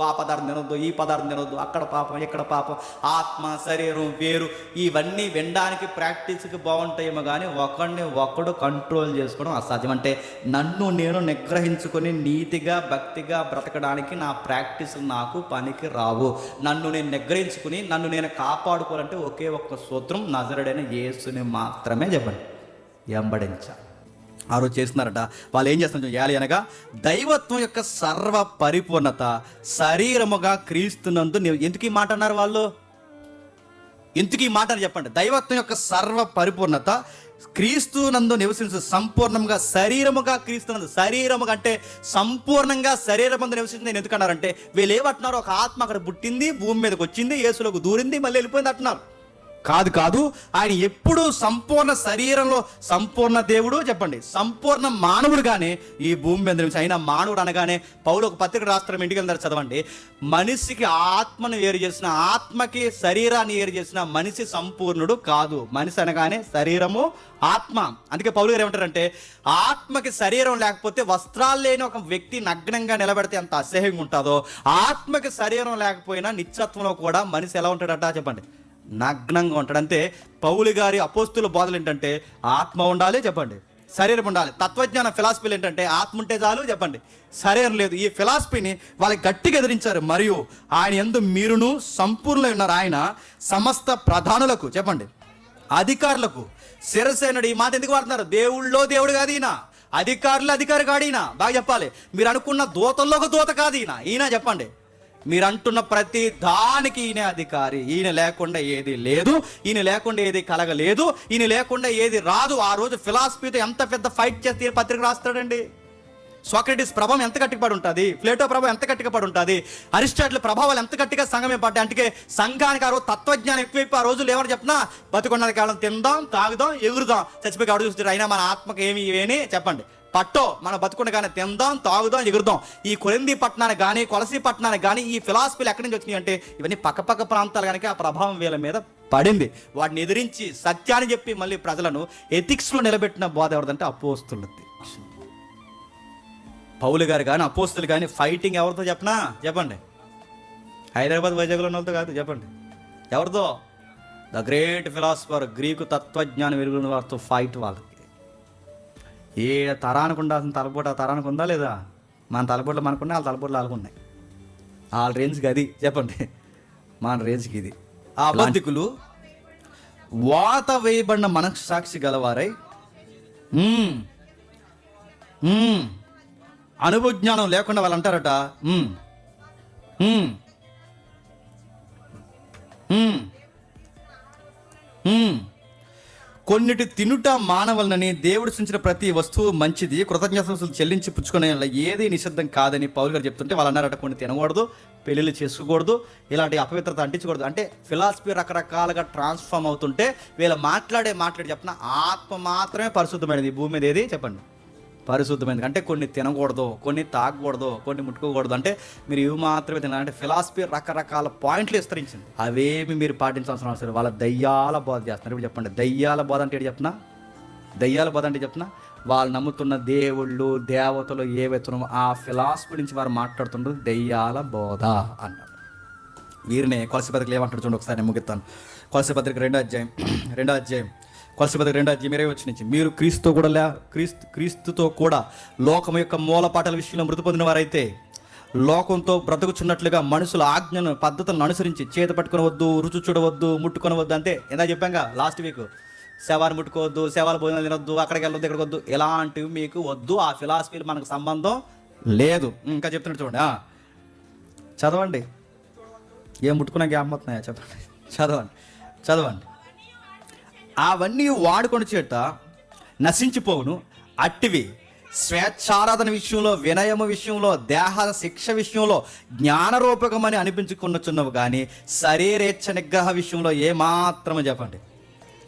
ఆ పదార్థం తినొద్దు ఈ పదార్థం తినొద్దు అక్కడ పాపం ఇక్కడ పాపం ఆత్మ శరీరం వేరు. ఇవన్నీ వినడానికి ప్రాక్టీస్కి బాగుంటాయేమో కానీ ఒకడిని ఒకడు కంట్రోల్ చేసుకోవడం అసాధ్యం. అంటే నన్ను నేను నిగ్రహించుకొని నీతిగా భక్తిగా బ్రతకడానికి నా ప్రాక్టీసులు నాకు పనికి రావు. నన్ను నేను నిగ్రహించుకుని నన్ను నేను కాపాడుకోవాలంటే ఒకే ఒక్క సూత్రం నజరుడైన యేసుని మాత్రమే చెప్పండి. వెంబడించాలి ఆ రోజు చేస్తున్నారట. వాళ్ళు ఏం చేస్తున్నారు చేయాలి అనగా దైవత్వం యొక్క సర్వ పరిపూర్ణత శరీరముగా క్రీస్తున్నందు ఎందుకు ఈ మాట అన్నారు వాళ్ళు? ఎందుకు ఈ మాట అని చెప్పండి. దైవత్వం యొక్క సర్వ పరిపూర్ణత క్రీస్తు నందు నివసించు సంపూర్ణంగా శరీరముగా క్రీస్తునందు శరీరము అంటే సంపూర్ణంగా శరీరమందు నివసించింది నేను ఎందుకన్నారంటే వీళ్ళు ఏమంటున్నారు ఒక ఆత్మ అక్కడ పుట్టింది భూమి మీదకి వచ్చింది యేసులకు దూరింది మళ్ళీ వెళ్ళిపోయింది అంటున్నారు. కాదు కాదు. ఆయన ఎప్పుడు సంపూర్ణ శరీరంలో సంపూర్ణ దేవుడు చెప్పండి. సంపూర్ణ మానవుడుగానే ఈ భూమి మీద నుంచి. అయినా మానవుడు అనగానే పౌలు ఒక పత్రిక రాష్ట్రం ఇంటికి వెళ్తారు చదవండి. మనిషికి ఆత్మను వేరు చేసిన ఆత్మకి శరీరాన్ని వేరు చేసిన మనిషి సంపూర్ణుడు కాదు. మనిషి అనగానే శరీరము ఆత్మ. అందుకే పౌలు గారు ఏమంటారంటే ఆత్మకి శరీరం లేకపోతే వస్త్రాలు లేని ఒక వ్యక్తి నగ్నంగా నిలబెడితే ఎంత అసహ్యంగా ఉంటుందో ఆత్మకి శరీరం లేకపోయినా నిత్యత్వంలో కూడా మనిషి ఎలా ఉంటాడట చెప్పండి. నగ్నంగా ఉంటాడు అంతే పౌలు గారి అపోస్తుల బోధలు ఏంటంటే ఆత్మ ఉండాలి చెప్పండి. శరీరం ఉండాలి. తత్వజ్ఞాన ఫిలాసఫీలు ఏంటంటే ఆత్మ ఉంటే చాలు చెప్పండి. శరీరం లేదు. ఈ ఫిలాసఫీని వాళ్ళకి గట్టిగా ఎదిరించారు. మరియు ఆయన ఎందు మీరును సంపూర్ణులై ఉన్నారు. ఆయన సమస్త ప్రధానులకు చెప్పండి. అధికారులకు శిరసేనుడు ఈ మాట ఎందుకు వాడుతున్నారు? దేవుళ్ళో దేవుడు కాదు ఈయన. అధికారులు అధికారి కాదు ఈయన. బాగా చెప్పాలి. మీరు అనుకున్న దూతల్లో ఒక దూత కాదు ఈయన. ఈయన చెప్పండి. మీరు అంటున్న ప్రతి దానికి ఈయన అధికారి. ఈయన లేకుండా ఏది లేదు. ఈయన లేకుండా ఏది కలగలేదు. ఈయన లేకుండా ఏది రాదు. ఆ రోజు ఫిలాసఫీతో ఎంత పెద్ద ఫైట్ చేస్తే ఈయన పత్రిక రాస్తాడండి? సోక్రటిస్ ప్రభావం ఎంత గట్టిపడి ఉంటుంది? ప్లేటో ప్రభావం ఎంత గట్టిపడి ఉంటుంది? అరిస్టాటిల్ ప్రభావాలు ఎంత గట్టిగా సంఘమే పడ్డాయి? అంటే సంఘానికి ఆ రోజు తత్వజ్ఞానం ఎక్కువైపు ఆ రోజులు ఏమని చెప్పినా బతుకున్నది కాలం తిందాం తాగుదాం ఎగురుదాం. చచ్చిపోయి అడుగు చూస్తారు అయినా మన ఆత్మకి ఏమి ఏని చెప్పండి. పట్టో మనం బతుకుండగానే తిందాం తాగుదాం ఎగురుదాం. ఈ కొలింది పట్టణానికి కానీ కొలసి పట్టణానికి కానీ ఈ ఫిలాసఫీలు ఎక్కడి నుంచి వచ్చినాయి అంటే ఇవన్నీ పక్కపక్క ప్రాంతాలు కనుక ఆ ప్రభావం వీళ్ళ మీద పడింది. వాటిని ఎదిరించి సత్యాన్ని చెప్పి మళ్ళీ ప్రజలను ఎథిక్స్లో నిలబెట్టిన బోధ ఎవరిదంటే అపోస్తులది. పౌలు గారు కానీ అపోస్తులు కానీ ఫైటింగ్ ఎవరితో చెప్పనా? చెప్పండి. హైదరాబాద్ వైజాగ్లో ఉన్న వాళ్ళతో కాదు చెప్పండి. ఎవరితో? ద గ్రేట్ ఫిలాసఫర్ గ్రీకు తత్వజ్ఞానం వెలుగున్న వారితో ఫైట్ వాళ్ళు ఏ తరానికి ఉండాల్సిన తలపోటు ఆ తరానికి ఉందా లేదా? మన తలపోట్లు మనకున్నాయి వాళ్ళ తలపోట్లు వాళ్ళకు ఉన్నాయి. వాళ్ళ రేంజ్కి అది చెప్పండి. మన రేంజ్కి ఇది. ఆ బంతికులు వాత వేయబడిన మనస్సాక్షి గలవారై. అనుభవజ్ఞానం లేకుండా వాళ్ళు అంటారట కొన్నిటి తినుట మానవలనని దేవుడు సృష్టించిన ప్రతి వస్తువు మంచిది కృతజ్ఞతలు చెల్లించి పుచ్చుకునే ఏది నిషిద్ధం కాదని పౌల్ గారు చెప్తుంటే వాళ్ళు అన్నారట కొన్ని తినకూడదు పెళ్ళిళ్ళు చేసుకోకూడదు ఇలాంటి అపవిత్రత అంటించకూడదు. అంటే ఫిలాసఫీ రకరకాలుగా ట్రాన్స్ఫార్మ్ అవుతుంటే వీళ్ళు మాట్లాడే మాట్లాడి చెప్పిన ఆత్మ మాత్రమే పరిశుద్ధమైనది. భూమి మీద ఏది? చెప్పండి. పరిశుద్ధమైనది అంటే కొన్ని తినకూడదు కొన్ని తాగకూడదు కొన్ని ముట్టుకోకూడదు. అంటే మీరు ఇవి మాత్రమే తినాలి. అంటే ఫిలాసఫీ రకరకాల పాయింట్లు విస్తరించింది. అవేమి మీరు పాటించాల్సిన అవసరం వాళ్ళ దయ్యాల బోధ చేస్తున్నారు. ఇప్పుడు చెప్పండి. దయ్యాల బోధ అంటే చెప్తున్నా? దయ్యాల బోధ అంటే చెప్తున్నా? వాళ్ళు నమ్ముతున్న దేవుళ్ళు దేవతలు ఏ ఆ ఫిలాసఫీ నుంచి వారు మాట్లాడుతుండ్రు దయ్యాల బోధ అన్నారు వీరినే కొలసి పత్రికలు ఏమంటాడు చూడండి. ఒకసారి ముగిస్తాను. కొలసి పత్రిక రెండో అధ్యాయం. రెండో అధ్యాయం. పరిశుభ్రత పత్రిక రెండో అధ్యాయం ఇరవై వచ్చి నుంచి. మీరు క్రీస్తుతో కూడా లే క్రీస్తు క్రీస్తుతో కూడా లోకం యొక్క మూలపాటల విషయంలో మృతి పొందిన వారైతే లోకంతో బ్రతుకుచున్నట్లుగా మనుషుల ఆజ్ఞను పద్ధతులను అనుసరించి చేత పట్టుకునవద్దు రుచి చూడవద్దు ముట్టుకొనవద్దు అంతే ఎంత చెప్పాంగా లాస్ట్ వీక్ శవాన్ని ముట్టుకోవద్దు శవాల భోజనం తినొద్దు అక్కడికి వెళ్ళొద్దు ఇక్కడికి వద్దు ఇలాంటివి మీకు వద్దు. ఆ ఫిలాసఫీలు మనకు సంబంధం లేదు. ఇంకా చెప్తున్నాడు చూడండి చదవండి. ఏం ముట్టుకున్నా గ్యాప్ అవుతున్నాయా చదవండి. చదవండి. చదవండి. అవన్నీ వాడుకొని చేత నశించిపోవును. అట్టివి స్వేచ్ఛారాధన విషయంలో వినయము విషయంలో దేహ శిక్ష విషయంలో జ్ఞానరూపకమని అనిపించుకున్నచున్నవి కానీ శరీరేచ్ఛ నిగ్రహ విషయంలో ఏమాత్రము చెప్పండి.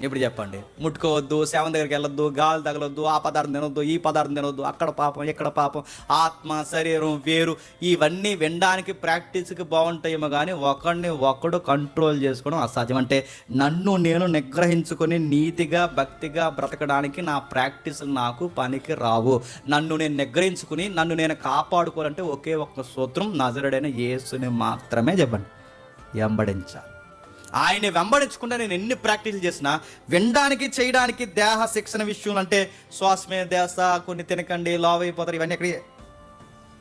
ఇప్పుడు చెప్పండి? ముట్టుకోవద్దు సేవం దగ్గరికి వెళ్ళొద్దు గాలి తగలొద్దు ఆ పదార్థం తినొద్దు ఈ పదార్థం తినొద్దు అక్కడ పాపం ఇక్కడ పాపం ఆత్మ శరీరం వేరు ఇవన్నీ వినడానికి ప్రాక్టీస్కి బాగుంటాయేమో కానీ ఒకడిని ఒకడు కంట్రోల్ చేసుకోవడం అసాధ్యం. అంటే నన్ను నేను నిగ్రహించుకొని నీతిగా భక్తిగా బ్రతకడానికి నా ప్రాక్టీస్ నాకు పనికి రావు. నన్ను నేను నిగ్రహించుకుని నన్ను నేను కాపాడుకోవాలంటే ఒకే ఒక్క సూత్రం నజరుడైన యేసుని మాత్రమే చెప్పండి. వెంబడించాలి ఆయన వెంబడించకుండా నేను ఎన్ని ప్రాక్టీస్ చేసినా వినడానికి చేయడానికి దేహ శిక్షణ విషయం అంటే శ్వాస మీద దేశ కొన్ని తినకండి లావ్ అయిపోతారు ఇవన్నీ ఎక్కడే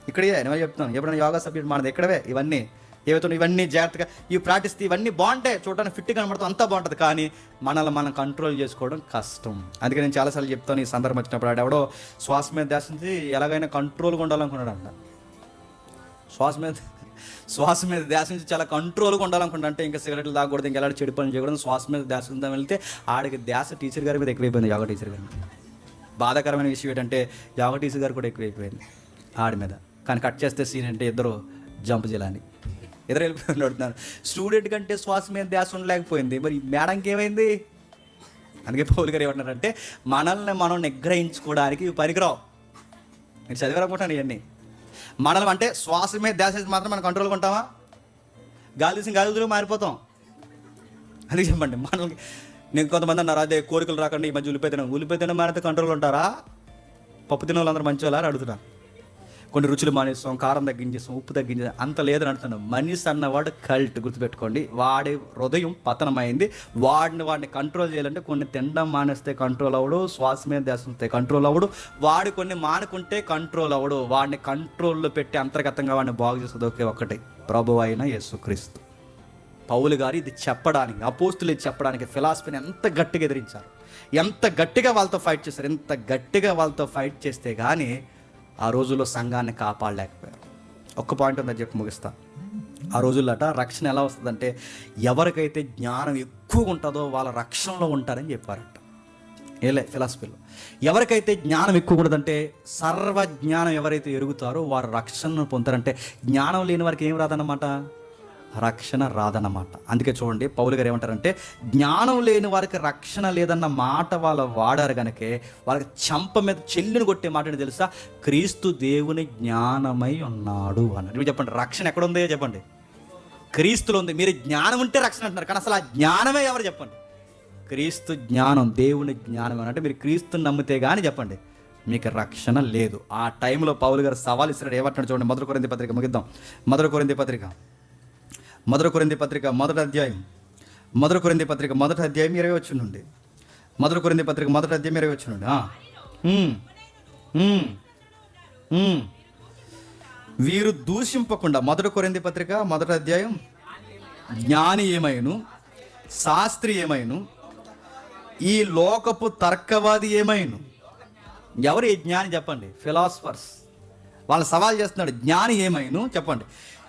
ఇక్కడే నేను చెప్తున్నాను. ఎప్పుడైనా యోగా సబ్జెక్ట్ మనది ఎక్కడవే? ఇవన్నీ. ఏవైతే ఇవన్నీ జాగ్రత్తగా ఇవి ప్రాక్టీస్ ఇవన్నీ బాగుంటాయి. చూడడానికి ఫిట్ కనబడుతుంది అంతా బాగుంటుంది. కానీ మనల్ని మనం కంట్రోల్ చేసుకోవడం కష్టం. అందుకే నేను చాలాసార్లు చెప్తాను ఈ సందర్భం వచ్చినప్పుడు. ఆడ ఎవడో శ్వాస మీద దేశ ఎలాగైనా కంట్రోల్గా ఉండాలనుకున్నాడు అంట శ్వాస మీద శ్వాస మీద ధ్యాస నుంచి చాలా కంట్రోల్గా ఉండాలనుకుంటా అంటే ఇంకా సిగరెట్లు తాగకూడదు ఇంకా ఎలాంటి చెడు పని చేయకూడదు శ్వాస మీద ధ్యాస ఉందా వెళ్తే ఆడికి ధ్యాస టీచర్ గారి మీద ఎక్కువైపోయింది యోగా టీచర్ గారి మీద. బాధాకరమైన విషయం ఏంటంటే యోగా టీచర్ గారు కూడా ఎక్కువైపోయింది ఆడి మీద. కానీ కట్ చేస్తే సీన్ అంటే ఇద్దరు జంప్ చేయాలని. ఇద్దరు వెళ్ళిపోయి అడుగుతున్నారు స్టూడెంట్ కంటే శ్వాస మీద ధ్యాస ఉండలేకపోయింది. మరి మేడంకి ఏమైంది అందుకే పౌలు గారు ఏమంటారంటే మనల్ని మనం నిగ్రహించుకోవడానికి ఇవి పనికిరావు నేను చదివారనుకుంటాను ఇవన్నీ? మనం అంటే శ్వాస మీద ధ్యాస మాత్రం మనం కంట్రోల్గా ఉంటామా గాలి తీసిన గాలి మారిపోతాం. అది చెప్పండి మనకి నేను కొంతమంది అన్నారు అదే కోరికలు రాకుండా ఈ మధ్య ఉల్లిపోయి తినం ఉల్లిపోయి తినడం మారితే కంట్రోల్ ఉంటారా? పప్పు తిన వాళ్ళందరూ మంచి వాళ్ళని అడుగుతున్నారు కొన్ని రుచులు మానేస్తాం కారం తగ్గించేస్తాం ఉప్పు తగ్గించేస్తాం అంత లేదని అంటున్నాను. మనిషి అన్నవాడు కల్ట్ గుర్తుపెట్టుకోండి. వాడి హృదయం పతనమైంది. వాడిని వాడిని కంట్రోల్ చేయాలంటే కొన్ని తినడం మానేస్తే కంట్రోల్ అవ్వడు శ్వాస మీద దేశంతో కంట్రోల్ అవ్వడు. వాడు కొన్ని మానుకుంటే కంట్రోల్ అవ్వడు. వాడిని కంట్రోల్లో పెట్టి అంతర్గతంగా వాడిని బాగు చేసేది ఒకే ఒక్కటి. ప్రభు అయిన యేసుక్రీస్తు. పౌలు గారు ఇది చెప్పడానికి అపోస్తులు ఇది చెప్పడానికి ఫిలాసఫీని ఎంత గట్టిగా ఎదిరించారు. ఎంత గట్టిగా వాళ్ళతో ఫైట్ చేశారు. ఎంత గట్టిగా వాళ్ళతో ఫైట్ చేస్తే కానీ ఆ రోజుల్లో సంఘాన్ని కాపాడలేకపోయారు. ఒక్క పాయింట్ ఉందని చెప్పి ముగిస్తా. ఆ రోజులట రక్షణ ఎలా వస్తుందంటే ఎవరికైతే జ్ఞానం ఎక్కువ ఉంటుందో వాళ్ళ రక్షణలో ఉంటారని చెప్పారట. ఏలే ఫిలాసఫీలో. ఎవరికైతే జ్ఞానం ఎక్కువ ఉండదంటే సర్వ జ్ఞానం ఎవరైతే ఎరుగుతారో వారు రక్షణను పొందుతారంటే జ్ఞానం లేని వారికి ఏం రాదన్నమాట? రక్షణ రాదన్నమాట. అందుకే చూడండి పౌలు గారు ఏమంటారంటే జ్ఞానం లేని వారికి రక్షణ లేదన్న మాట వాళ్ళు వాడారు కనుకే వాళ్ళకి చంప మీద చెల్లిని కొట్టే మాట తెలుసా? క్రీస్తు దేవుని జ్ఞానమై ఉన్నాడు అన్నాడు. మీరు చెప్పండి రక్షణ ఎక్కడ ఉందో చెప్పండి? క్రీస్తులో ఉంది. మీరు జ్ఞానం ఉంటే రక్షణ అంటున్నారు కానీ అసలు ఆ జ్ఞానమే ఎవరు చెప్పండి? క్రీస్తు జ్ఞానం దేవుని జ్ఞానం అంటే మీరు క్రీస్తుని నమ్మితే కానీ చెప్పండి మీకు రక్షణ లేదు. ఆ టైంలో పౌలు గారు సవాల్ ఇస్తున్నాడు. ఏమంటున్నాడు చూడండి మధుర కొరింది పత్రిక ముగిద్దాం. మధుర కొరింది పత్రిక. మొదటి కొరింది పత్రిక మొదటి అధ్యాయం. మొదటి కొరింది పత్రిక మొదటి అధ్యాయం ఇరవై వచ్చి నుండి. మొదటి కొరింది పత్రిక మొదటి అధ్యాయం ఇరవై వచ్చి నుండి. వీరు దూషింపకుండా మొదటి కొరింది పత్రిక మొదటి అధ్యాయం జ్ఞాని ఏమైను? శాస్త్రి ఏమైను? ఈ లోకపు తర్కవాది ఏమైను? ఎవరు ఈ జ్ఞాని చెప్పండి? ఫిలాసఫర్స్. వాళ్ళు సవాల్ చేస్తున్నాడు జ్ఞాని ఏమైను? చెప్పండి.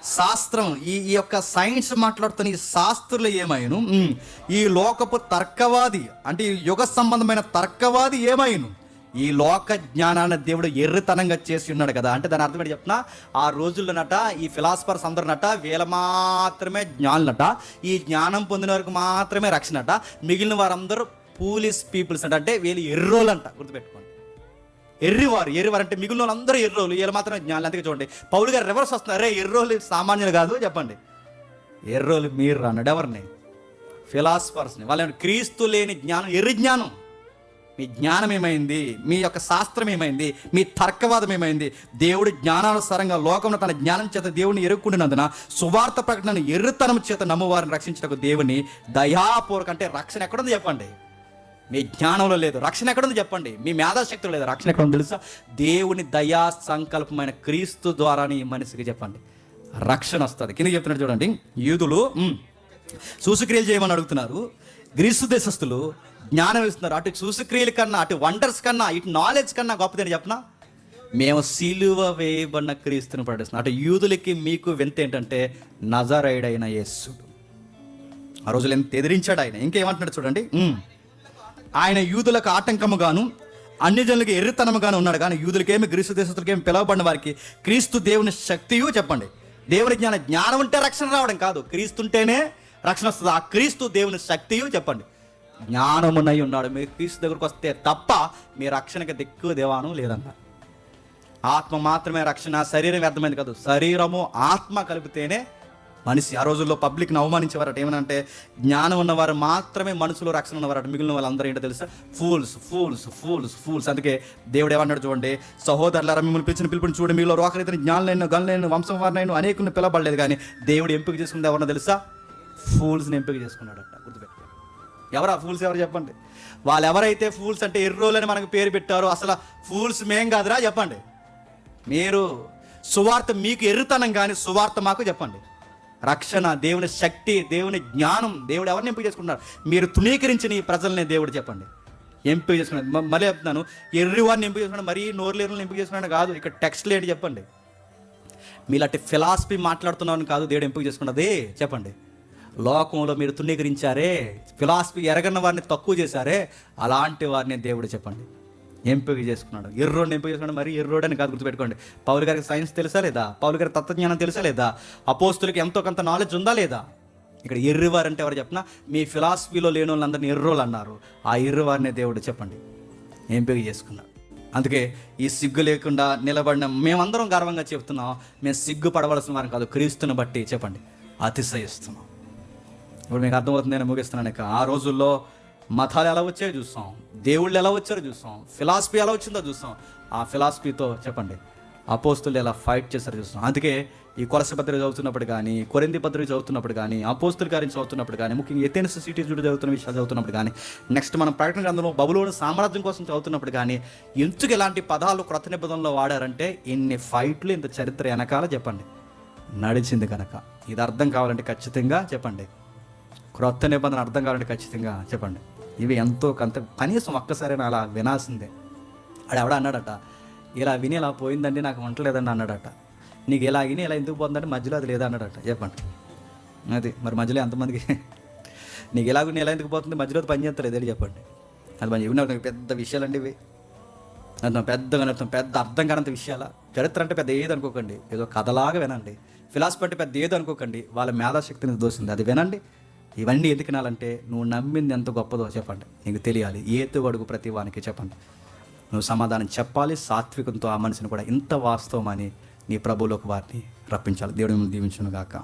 శాస్త్రం ఈ ఈ యొక్క సైన్స్ మాట్లాడుతున్న ఈ శాస్త్రులు ఏమైను? ఈ లోకపు తర్కవాది అంటే ఈ యుగ సంబంధమైన తర్కవాది ఏమైను? ఈ లోక జ్ఞానాన్ని దేవుడు ఎర్రితనంగా చేసి ఉన్నాడు కదా. అంటే దాని అర్థం ఏంటి చెప్పిన ఆ రోజుల్లోనట ఈ ఫిలాసఫర్స్ అందరునట వీళ్ళ మాత్రమే జ్ఞానులట. ఈ జ్ఞానం పొందిన వరకు మాత్రమే రక్షణట. మిగిలిన వారందరూ పూలిస్ పీపుల్స్ అంటే వీళ్ళు ఎర్రోలంట. గుర్తుపెట్టుకోండి. ఎర్రివారు ఎర్రివారు అంటే మిగిలిన వాళ్ళందరూ ఎర్రోలు వీళ్ళు మాత్రం జ్ఞానం అందుకే చూడండి. పౌలు గారు రివర్స్ వస్తున్నారు. అరే ఎర్రోలు సామాన్యులు కాదు చెప్పండి. ఎర్రోలు మీరు అన్నాడు ఎవరిని? ఫిలాసఫర్స్ని. వాళ్ళు క్రీస్తు లేని జ్ఞానం ఎర్రి జ్ఞానం. మీ జ్ఞానం ఏమైంది? మీ యొక్క శాస్త్రం ఏమైంది? మీ తర్కవాదం ఏమైంది? దేవుడి జ్ఞానానుసారంగా లోకంలో తన జ్ఞానం చేత దేవుని ఎరుక్కుంటున్నందున సువార్త ప్రకటన ఎర్రతనం చేత నమ్మవారిని రక్షించటకు దేవుని దయాపూర్వక అంటే రక్షణ ఎక్కడుంది చెప్పండి. మీ జ్ఞానంలో లేదు. రక్షణ ఎక్కడుంది చెప్పండి. మీ మేధాశక్తిలో లేదు. రక్షణ ఎక్కడ ఉంది తెలుసా? దేవుని దయా సంకల్పమైన క్రీస్తు ద్వారానే ఈ మనిషికి చెప్పండి. రక్షణ వస్తుంది. కింద చెప్తున్నాడు చూడండి. యూదులు సూసుక్రియలు చేయమని అడుగుతున్నారు. గ్రీసు దేశస్తులు జ్ఞానం ఇస్తున్నారు. అటు సూసుక్రియల కన్నా అటు వండర్స్ కన్నా ఇటు నాలెడ్జ్ కన్నా గొప్పదని చెప్పనా? మేము సిలువ వేయబడిన క్రీస్తుని ప్రకటిస్తున్నాం. అటు యూదులకి మీకు వింత ఏంటంటే నజరైడైన యేసుడు. ఆ రోజులు ఎంత ఎదిరించాడు ఆయన. ఇంకేమంటున్నాడు చూడండి. ఆయన యూదులకు ఆటంకముగాను అన్ని జనులకి ఎర్రితనముగాను ఉన్నాడు. కానీ యూదులకేమి గ్రీస్తు దేశస్తులకేమి పిలవబడిన వారికి క్రీస్తు దేవుని శక్తియు చెప్పండి. దేవుని జ్ఞాన జ్ఞానం ఉంటే రక్షణ రావడం కాదు. క్రీస్తు ఉంటేనే రక్షణ వస్తుంది. ఆ క్రీస్తు దేవుని శక్తియు చెప్పండి. జ్ఞానమునై ఉన్నాడు. మీరు క్రీస్తు దగ్గరకు వస్తే తప్ప మీ రక్షణకి దిక్కు దేవాను లేదన్న. ఆత్మ మాత్రమే రక్షణ శరీరం వ్యర్థమైంది కాదు. శరీరము ఆత్మ కలిపితేనే మనిషి ఆ రోజుల్లో పబ్లిక్ని అవమానించేవారట. ఏమనంటే జ్ఞానం ఉన్నవారు మాత్రమే మనసులో రక్షణ ఉన్నవారట. మిగిలిన వాళ్ళందరూ ఏంటో తెలుసా? ఫూల్స్ ఫూల్స్ ఫూల్స్ ఫూల్స్ అందుకే దేవుడు ఏమన్నాడు చూడండి సహోదరులారా మిమ్మల్ని పిలిచిన పిలుపుని చూడండి. మీలో రోకరైతే జ్ఞానులైన గనులైన వంశం వారినైనా అనేకులను పిలబడలేదు కానీ దేవుడు ఎంపిక చేసుకుంది ఎవరన్నా తెలుసా? ఫూల్స్ని ఎంపిక చేసుకున్నాడట. గుర్తుపెట్టుకోండి. ఎవరా ఫూల్స్ ఎవరు చెప్పండి? వాళ్ళు ఎవరైతే ఫూల్స్ అంటే ఎర్రోలని మనకు పేరు పెట్టారో అసలు ఫూల్స్ మేం కాదురా చెప్పండి. మీరు సువార్త మీకు ఎర్రుతనం కానీ సువార్త మాకు చెప్పండి. రక్షణ దేవుని శక్తి దేవుని జ్ఞానం దేవుడు ఎవరిని ఎంపిక చేసుకుంటున్నారు? మీరు తృణీకరించిన ఈ ప్రజల్ని దేవుడు చెప్పండి. ఎంపిక చేసుకున్నాడు మళ్ళీ చెప్తున్నాను ఎర్రివారిని ఎంపిక చేసుకున్నాడు మరీ నోరులేరుని ఎంపిక చేసుకున్నాడు కాదు ఇక్కడ టెక్స్ట్లు ఏంటి చెప్పండి. మీలాంటి ఫిలాసఫీ మాట్లాడుతున్నామని కాదు దేవుడు ఎంపిక చేసుకున్నది చెప్పండి. లోకంలో మీరు తుణీకరించారే ఫిలాసఫీ ఎరగన్న వారిని తక్కువ చేశారే అలాంటి వారిని దేవుడు చెప్పండి. ఎంపిక చేసుకున్నాడు. ఎర్రోడిని ఎంపిక చేసుకున్నాడు. మరి ఎర్రోడ్ అని కాదు గుర్తుపెట్టుకోండి. పౌలు గారికి సైన్స్ తెలుసా లేదా? పౌలు గారికి తత్వజ్ఞానం తెలుసా లేదా? అపోస్తులకి ఎంతో కొంత నాలెడ్జ్ ఉందా లేదా? ఇక్కడ ఎర్రివారు అంటే ఎవరు చెప్పినా మీ ఫిలాసఫీలో లేని వాళ్ళందరినీ ఎర్రోలు అన్నారు. ఆ ఎర్రివారినే దేవుడు చెప్పండి. ఎంపిక చేసుకున్నాడు. అందుకే ఈ సిగ్గు లేకుండా నిలబడిన మేమందరం గర్వంగా చెప్తున్నాం. మేము సిగ్గు పడవలసిన వారం కాదు క్రీస్తుని బట్టి చెప్పండి. అతిశయిస్తున్నాం. ఇప్పుడు మీకు అర్థమవుతుంది నేను ముగిస్తున్నాను ఇక. ఆ రోజుల్లో మతాలు ఎలా వచ్చాయో చూస్తాం. దేవుళ్ళు ఎలా వచ్చారో చూస్తాం. ఫిలాసఫీ ఎలా వచ్చిందో చూస్తాం. ఆ ఫిలాసఫీతో చెప్పండి. అపోస్తులు ఎలా ఫైట్ చేశారో చూస్తాం. అందుకే ఈ కొలస పత్రిక చదువుతున్నప్పుడు కానీ కొరింది పత్రిక చదువుతున్నప్పుడు కానీ అపోస్తుల గారిని చదువుతున్నప్పుడు కానీ ముఖ్యంగా ఎతెన్స్ సిటీ చూడు చదువుతున్న విషయాలు చదువుతున్నప్పుడు కానీ నెక్స్ట్ మనం ప్రకటన గ్రంథంలో బబులోని సామ్రాజ్యం కోసం చదువుతున్నప్పుడు కానీ ఎందుకు ఇలాంటి పదాలు క్రొత్త నిబంధనలో వాడారంటే ఇన్ని ఫైట్లు ఇంత చరిత్ర వెనకాల చెప్పండి. నడిచింది కనుక ఇది అర్థం కావాలంటే ఖచ్చితంగా చెప్పండి. క్రొత్త నిబంధన అర్థం కావాలంటే ఖచ్చితంగా చెప్పండి. ఇవి ఎంతో కొంత కనీసం ఒక్కసారి అలా వినాల్సిందే. ఆడు ఎవడ అన్నాడట ఇలా విని ఇలా పోయిందండి నాకు వంటలేదండి అన్నాడట. నీకు ఇలా విని ఇలా ఎందుకు పోతుందంటే మధ్యలో అది లేదా అన్నాడట. చెప్పండి. అది మరి మధ్యలో ఎంతమందికి నీకు ఇలా విని ఎలా ఎందుకు పోతుంది? మధ్యలో అది పని చేస్తలేదు అని చెప్పండి. అది పని చెప్పిన పెద్ద విషయాలండి ఇవి. అర్థం పెద్దగా అర్థం పెద్ద అర్థం కానంత విషయాల? చరిత్ర అంటే పెద్ద ఏది అనుకోకండి. ఏదో కథలాగా వినండి. ఫిలాసఫీ అంటే పెద్ద ఏదో అనుకోకండి. వాళ్ళ మేధాశక్తిని దోసింది. అది వినండి. ఇవన్నీ ఎందుకు వినాలంటే నువ్వు నమ్మింది ఎంత గొప్పదో చెప్పండి. నీకు తెలియాలి. ఏతు అడుగు ప్రతి వానికి చెప్పండి. నువ్వు సమాధానం చెప్పాలి. సాత్వికంతో ఆ మనిషిని కూడా ఇంత వాస్తవం అని నీ ప్రభులోకి వారిని రప్పించాలి. దేవుడు మిమ్మల్ని దీవించును గాక